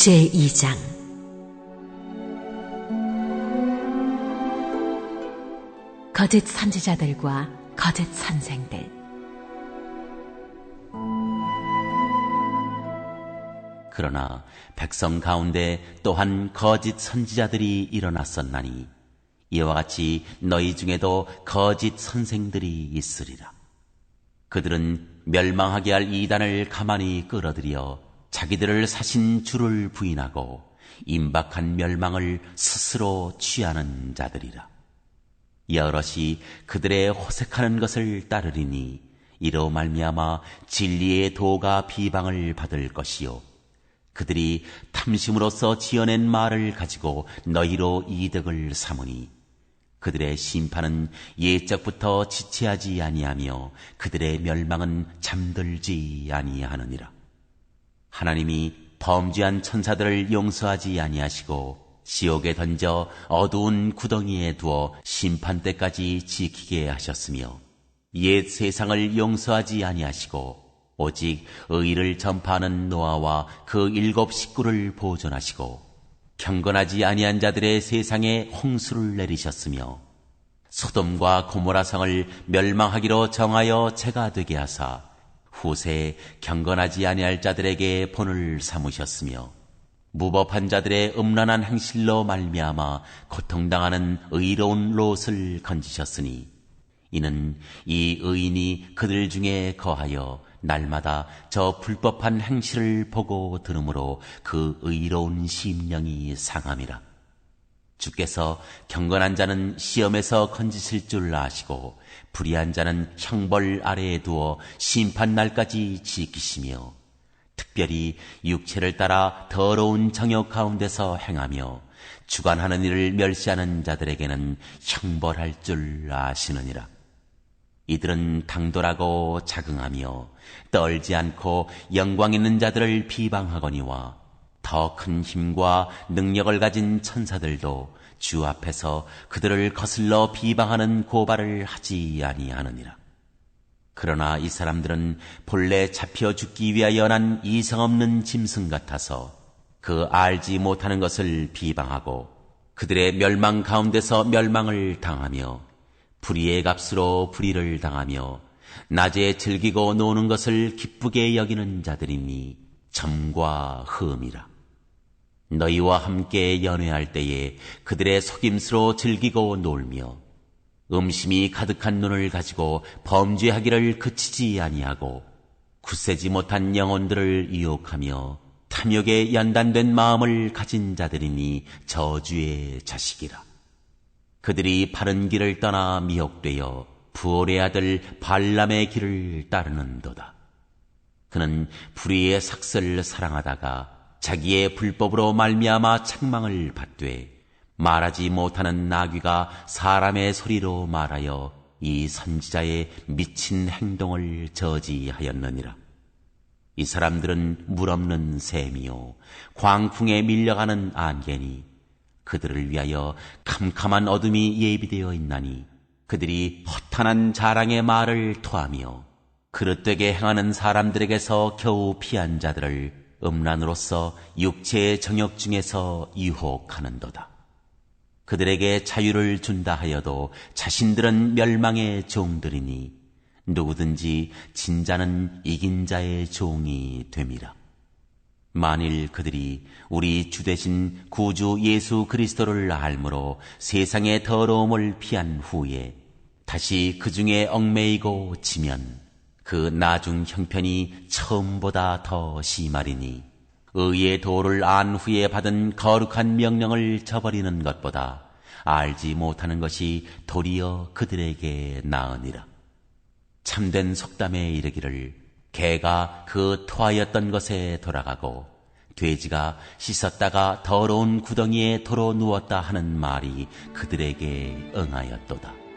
제2장 거짓 선지자들과 거짓 선생들 그러나 백성 가운데 또한 거짓 선지자들이 일어났었나니 이와 같이 너희 중에도 거짓 선생들이 있으리라. 그들은 멸망하게 할 이단을 가만히 끌어들여 자기들을 사신 주를 부인하고 임박한 멸망을 스스로 취하는 자들이라. 여럿이 그들의 호색하는 것을 따르리니 이로 말미암아 진리의 도가 비방을 받을 것이요 그들이 탐심으로써 지어낸 말을 가지고 너희로 이득을 삼으니 그들의 심판은 예적부터 지체하지 아니하며 그들의 멸망은 잠들지 아니하느니라. 하나님이 범죄한 천사들을 용서하지 아니하시고 지옥에 던져 어두운 구덩이에 두어 심판 때까지 지키게 하셨으며 옛 세상을 용서하지 아니하시고 오직 의를 전파하는 노아와 그 일곱 식구를 보존하시고 경건하지 아니한 자들의 세상에 홍수를 내리셨으며 소돔과 고모라 성을 멸망하기로 정하여 제가 되게 하사 후세 경건하지 아니할 자들에게 본을 삼으셨으며 무법한 자들의 음란한 행실로 말미암아 고통당하는 의로운 롯을 건지셨으니 이는 이 의인이 그들 중에 거하여 날마다 저 불법한 행실을 보고 들으므로 그 의로운 심령이 상함이라. 주께서 경건한 자는 시험에서 건지실 줄 아시고 불의한 자는 형벌 아래에 두어 심판 날까지 지키시며 특별히 육체를 따라 더러운 정욕 가운데서 행하며 주관하는 일을 멸시하는 자들에게는 형벌할 줄 아시느니라. 이들은 당돌하고 자긍하며 떨지 않고 영광 있는 자들을 비방하거니와 더 큰 힘과 능력을 가진 천사들도 주 앞에서 그들을 거슬러 비방하는 고발을 하지 아니하느니라. 그러나 이 사람들은 본래 잡혀 죽기 위하여 난 이성 없는 짐승 같아서 그 알지 못하는 것을 비방하고 그들의 멸망 가운데서 멸망을 당하며 불의의 값으로 불의를 당하며 낮에 즐기고 노는 것을 기쁘게 여기는 자들이니 점과 흠이라. 너희와 함께 연회할 때에 그들의 속임수로 즐기고 놀며 음심이 가득한 눈을 가지고 범죄하기를 그치지 아니하고 굳세지 못한 영혼들을 유혹하며 탐욕에 연단된 마음을 가진 자들이니 저주의 자식이라. 그들이 바른 길을 떠나 미혹되어 부올의 아들 발람의 길을 따르는도다. 그는 불의의 삭설을 사랑하다가 자기의 불법으로 말미암아 책망을 받되 말하지 못하는 나귀가 사람의 소리로 말하여 이 선지자의 미친 행동을 저지하였느니라. 이 사람들은 물 없는 샘이요 광풍에 밀려가는 안개니 그들을 위하여 캄캄한 어둠이 예비되어 있나니 그들이 허탄한 자랑의 말을 토하며 그릇되게 행하는 사람들에게서 겨우 피한 자들을 음란으로서 육체의 정욕 중에서 유혹하는도다. 그들에게 자유를 준다 하여도 자신들은 멸망의 종들이니 누구든지 진자는 이긴 자의 종이 됨이라. 만일 그들이 우리 주 대신 구주 예수 그리스도를 알므로 세상의 더러움을 피한 후에 다시 그 중에 얽매이고 지면 그 나중 형편이 처음보다 더 심하리니 의의 도를 안 후에 받은 거룩한 명령을 저버리는 것보다 알지 못하는 것이 도리어 그들에게 나으니라. 참된 속담에 이르기를 개가 그 토하였던 것에 돌아가고 돼지가 씻었다가 더러운 구덩이에 도로 누웠다 하는 말이 그들에게 응하였도다.